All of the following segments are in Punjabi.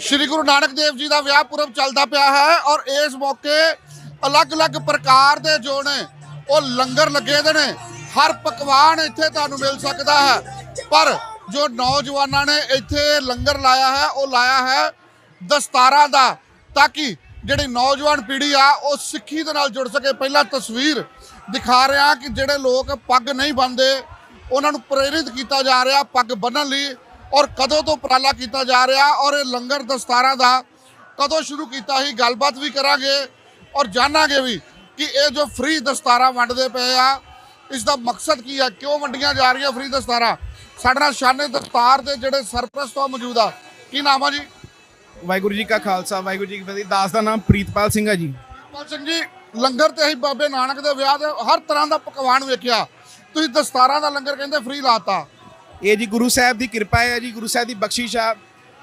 ਸ਼੍ਰੀ ਗੁਰੂ ਨਾਨਕ ਦੇਵ ਜੀ ਦਾ ਵਿਆਹ ਪੁਰਬ ਚੱਲਦਾ ਪਿਆ ਹੈ ਔਰ ਇਸ ਮੌਕੇ ਅਲੱਗ-ਅਲੱਗ ਪ੍ਰਕਾਰ ਦੇ ਜੋ ਨੇ, ਉਹ ਲੰਗਰ ਲੱਗੇ ਦੇ ਨੇ। ਹਰ ਪਕਵਾਨ ਇੱਥੇ ਤੁਹਾਨੂੰ ਮਿਲ ਸਕਦਾ ਹੈ। ਪਰ ਜੋ ਨੌਜਵਾਨਾਂ ਨੇ ਇੱਥੇ ਲੰਗਰ ਲਾਇਆ ਹੈ, ਉਹ ਲਾਇਆ ਹੈ ਦਸਤਾਰਾਂ ਦਾ, ਤਾਂ ਕਿ ਜਿਹੜੀ ਨੌਜਵਾਨ ਪੀੜ੍ਹੀ ਆ, ਉਹ ਸਿੱਖੀ ਦੇ ਨਾਲ ਜੁੜ ਸਕੇ। ਪਹਿਲਾਂ ਤਸਵੀਰ ਦਿਖਾ ਰਿਹਾ ਕਿ ਜਿਹੜੇ ਲੋਕ ਪੱਗ ਨਹੀਂ ਬੰਨਦੇ, ਉਹਨਾਂ ਨੂੰ ਪ੍ਰੇਰਿਤ ਕੀਤਾ ਜਾ ਰਿਹਾ ਪੱਗ ਬੰਨਣ ਲਈ। ਔਰ ਕਦੋਂ ਤੋਂ ਉਪਰਾਲਾ ਕੀਤਾ ਜਾ ਰਿਹਾ ਔਰ ਇਹ ਲੰਗਰ ਦਸਤਾਰਾਂ ਦਾ ਕਦੋਂ ਸ਼ੁਰੂ ਕੀਤਾ ਸੀ ਗੱਲਬਾਤ ਵੀ ਕਰਾਂਗੇ ਔਰ ਜਾਣਾਂਗੇ ਵੀ ਕਿ ਇਹ ਜੋ ਫ੍ਰੀ ਦਸਤਾਰਾਂ ਵੰਡਦੇ ਪਏ ਆ ਇਸ ਦਾ ਮਕਸਦ ਕੀ ਆ ਕਿਉਂ ਵੰਡੀਆਂ ਜਾ ਰਹੀਆਂ ਫ੍ਰੀ ਦਸਤਾਰਾਂ? ਸਾਡੇ ਨਾਲ ਸ਼ਾਨੇ ਦਸਤਾਰ ਦੇ ਜਿਹੜੇ ਸਰਪ੍ਰਸਤ ਆ ਮੌਜੂਦ ਆ। ਕੀ ਨਾਮ ਆ ਜੀ? ਵਾਹਿਗੁਰੂ ਜੀ ਕਾ ਖਾਲਸਾ ਵਾਹਿਗੁਰੂ ਜੀ ਕੀ ਫਤਿਹ। ਦਾਸ ਦਾ ਨਾਮ ਪ੍ਰੀਤਪਾਲ ਸਿੰਘ ਆ ਜੀ। ਪਾਲ ਸਿੰਘ ਜੀ ਲੰਗਰ ਤੇ ਅਸੀਂ ਬਾਬੇ ਨਾਨਕ ਦੇ ਵਿਆਹ ਦੇ ਹਰ ਤਰ੍ਹਾਂ ਦਾ ਪਕਵਾਨ ਵੇਖਿਆ। ਤੁਸੀਂ ਦਸਤਾਰਾਂ ਦਾ ਲੰਗਰ ਕਹਿੰਦੇ ਫ੍ਰੀ ਲਾਤਾ। ਇਹ ਜੀ ਗੁਰੂ ਸਾਹਿਬ ਦੀ ਕਿਰਪਾ ਹੈ, ਜੀ ਗੁਰੂ ਸਾਹਿਬ ਦੀ ਬਖਸ਼ਿਸ਼ ਆ।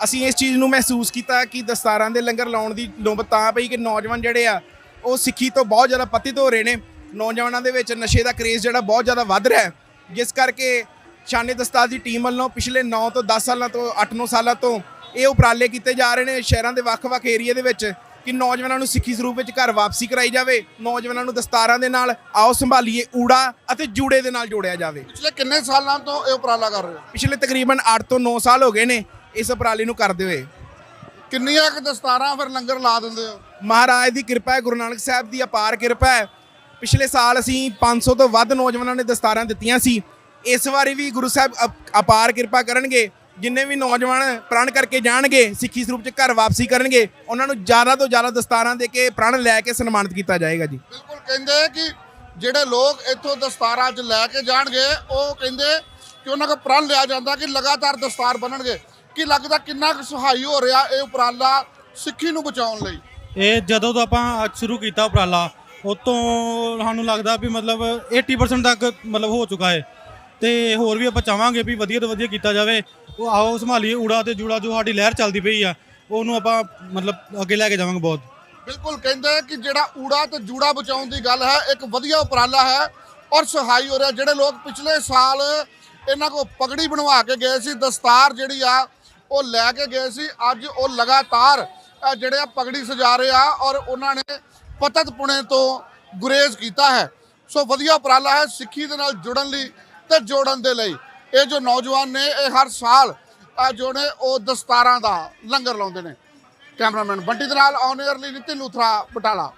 ਅਸੀਂ ਇਸ ਚੀਜ਼ ਨੂੰ ਮਹਿਸੂਸ ਕੀਤਾ ਕਿ ਦਸਤਾਰਾਂ ਦੇ ਲੰਗਰ ਲਾਉਣ ਦੀ ਨੌਬਤ ਤਾਂ ਪਈ ਕਿ ਨੌਜਵਾਨ ਜਿਹੜੇ ਆ, ਉਹ ਸਿੱਖੀ ਤੋਂ ਬਹੁਤ ਜ਼ਿਆਦਾ ਪਤਿਤ ਹੋ ਰਹੇ ਨੇ। ਨੌਜਵਾਨਾਂ ਦੇ ਵਿੱਚ ਨਸ਼ੇ ਦਾ ਕਰੇਜ਼ ਜਿਹੜਾ ਬਹੁਤ ਜ਼ਿਆਦਾ ਵੱਧ ਰਿਹਾ ਹੈ। ਜਿਸ ਕਰਕੇ ਸ਼ਾਨੇ ਦਸਤਾਰ ਦੀ ਟੀਮ ਵੱਲੋਂ ਪਿਛਲੇ 9 ਤੋਂ 10 ਸਾਲਾਂ ਤੋਂ 8-9 ਸਾਲਾਂ ਤੋਂ ਇਹ ਉਪਰਾਲੇ ਕੀਤੇ ਜਾ ਰਹੇ ਨੇ ਸ਼ਹਿਰਾਂ ਦੇ ਵੱਖ-ਵੱਖ ਏਰੀਆ ਦੇ ਵਿੱਚ। ਕਿ ਨੌਜਵਾਨਾਂ ਨੂੰ ਸਿੱਖੀ ਸਰੂਪ ਵਿੱਚ ਘਰ ਵਾਪਸੀ ਕਰਾਈ ਜਾਵੇ। ਨੌਜਵਾਨਾਂ ਨੂੰ ਦਸਤਾਰਾਂ ਦੇ ਨਾਲ ਆਓ ਸੰਭਾਲੀਏ ਊੜਾ ਅਤੇ ਜੂੜੇ ਦੇ ਨਾਲ ਜੋੜਿਆ ਜਾਵੇ। ਪਿਛਲੇ ਕਿੰਨੇ ਸਾਲਾਂ ਤੋਂ ਇਹ ਉਪਰਾਲਾ ਕਰ ਰਹੇ ਹੋ? ਪਿਛਲੇ ਤਕਰੀਬਨ 8 ਤੋਂ 9 ਸਾਲ ਹੋ ਗਏ ਨੇ ਇਸ ਉਪਰਾਲੇ ਨੂੰ ਕਰਦੇ ਹੋਏ। ਕਿੰਨੀਆਂ ਕੁ ਦਸਤਾਰਾਂ ਫਿਰ ਲੰਗਰ ਲਾ ਦਿੰਦੇ ਹੋ? ਮਹਾਰਾਜ ਦੀ ਕਿਰਪਾ ਹੈ ਗੁਰੂ ਨਾਨਕ ਸਾਹਿਬ ਦੀ ਅਪਾਰ ਕਿਰਪਾ ਹੈ। ਪਿਛਲੇ ਸਾਲ ਅਸੀਂ 500 ਤੋਂ ਵੱਧ ਨੌਜਵਾਨਾਂ ਨੇ ਦਸਤਾਰਾਂ ਦਿੱਤੀਆਂ ਸੀ। ਇਸ ਵਾਰੀ ਵੀ ਗੁਰੂ ਸਾਹਿਬ ਅਪ- ਅਪਾਰ ਕਿਰਪਾ ਕਰਨਗੇ। ਜਿੰਨੇ ਵੀ ਨੌਜਵਾਨ ਪ੍ਰਣ ਕਰਕੇ ਜਾਣਗੇ ਸਿੱਖੀ ਸਰੂਪ ਚ ਘਰ ਵਾਪਸੀ ਕਰਨਗੇ ਉਹਨਾਂ ਨੂੰ ਜ਼ਿਆਦਾ ਤੋਂ ਜ਼ਿਆਦਾ ਦਸਤਾਰਾਂ ਦੇ ਕੇ ਪ੍ਰਣ ਲੈ ਕੇ ਸਨਮਾਨਿਤ ਕੀਤਾ ਜਾਏਗਾ ਜੀ। ਬਿਲਕੁਲ ਕਹਿੰਦੇ ਕਿ ਜਿਹੜੇ ਲੋਕ ਇੱਥੋਂ ਦਸਤਾਰਾਂ 'ਚ ਲੈ ਕੇ ਜਾਣਗੇ ਉਹ ਕਹਿੰਦੇ ਕਿ ਉਹਨਾਂ ਕੋਲ ਪ੍ਰਣ ਲਿਆ ਜਾਂਦਾ ਕਿ ਲਗਾਤਾਰ ਦਸਤਾਰ ਬਣਨਗੇ ਕੀ ਲੱਗਦਾ ਕਿੰਨਾ ਕੁ ਸਹਾਈ ਹੋ ਰਿਹਾ ਇਹ ਉਪਰਾਲਾ ਸਿੱਖੀ ਨੂੰ ਬਚਾਉਣ ਲਈ? ਇਹ ਜਦੋਂ ਤੋਂ ਆਪਾਂ ਅੱਜ ਸ਼ੁਰੂ ਕੀਤਾ ਉਪਰਾਲਾ ਉਹ ਤੋਂ ਸਾਨੂੰ ਲੱਗਦਾ ਵੀ ਮਤਲਬ 80% ਤੱਕ ਮਤਲਬ ਹੋ ਚੁੱਕਾ ਹੈ। ਤੇ ਹੋਰ ਵੀ ਆਪਾਂ ਚਾਹਾਂਗੇ ਵੀ ਵਧੀਆ ਤੋਂ ਵਧੀਆ ਕੀਤਾ ਜਾਵੇ। ਉਹ ਆਓ ਸੰਭਾਲੀਏ ਊੜਾ ਤੇ ਜੂੜਾ ਜੋ ਸਾਡੀ ਲਹਿਰ ਚੱਲਦੀ ਪਈ ਆ, ਉਹਨੂੰ ਆਪਾਂ ਮਤਲਬ ਅੱਗੇ ਲੈ ਕੇ ਜਾਵਾਂਗੇ ਬਹੁਤ। ਬਿਲਕੁਲ ਕਹਿੰਦੇ ਕਿ ਜਿਹੜਾ ਊੜਾ ਤੇ ਜੂੜਾ ਬਚਾਉਣ ਦੀ ਗੱਲ ਹੈ, ਇੱਕ ਵਧੀਆ ਉਪਰਾਲਾ ਹੈ ਔਰ ਸਹਾਈ ਹੋ ਰਿਹਾ। ਜਿਹੜੇ ਲੋਕ ਪਿਛਲੇ ਸਾਲ ਇਹਨਾਂ ਕੋ ਪਗੜੀ ਬਣਵਾ ਕੇ ਗਏ ਸੀ, ਦਸਤਾਰ ਜਿਹੜੀ ਆ, ਉਹ ਲੈ ਕੇ ਗਏ ਸੀ। ਅੱਜ ਉਹ ਲਗਾਤਾਰ ਜਿਹੜੇ ਆ ਪਗੜੀ ਸਜਾ ਰਹੇ ਆ ਔਰ ਉਹਨਾਂ ਨੇ ਪਤਤ ਪੁਣੇ ਤੋਂ ਗੁਰੇਜ਼ ਕੀਤਾ ਹੈ। ਸੋ ਵਧੀਆ ਉਪਰਾਲਾ ਹੈ, ਸਿੱਖੀ ਦੇ ਨਾਲ ਜੁੜਨ ਲਈ ਤੇ ਜੋੜਨ ਦੇ ਲਈ। ਇਹ ਜੋ ਨੌਜਵਾਨ ਨੇ, ਇਹ ਹਰ ਸਾਲ ਆ ਜੋ ਨੇ, ਉਹ ਦਸਤਾਰਾਂ ਦਾ ਲੰਗਰ ਲਾਉਂਦੇ ਨੇ। ਕੈਮਰਾਮੈਨ ਬੰਟੀ ਦੇ ਨਾਲ, ਔਨ 에ਅਰ ਲਈ ਨਿਤਿਨ ਲੂਥਰਾ, ਬਟਾਲਾ।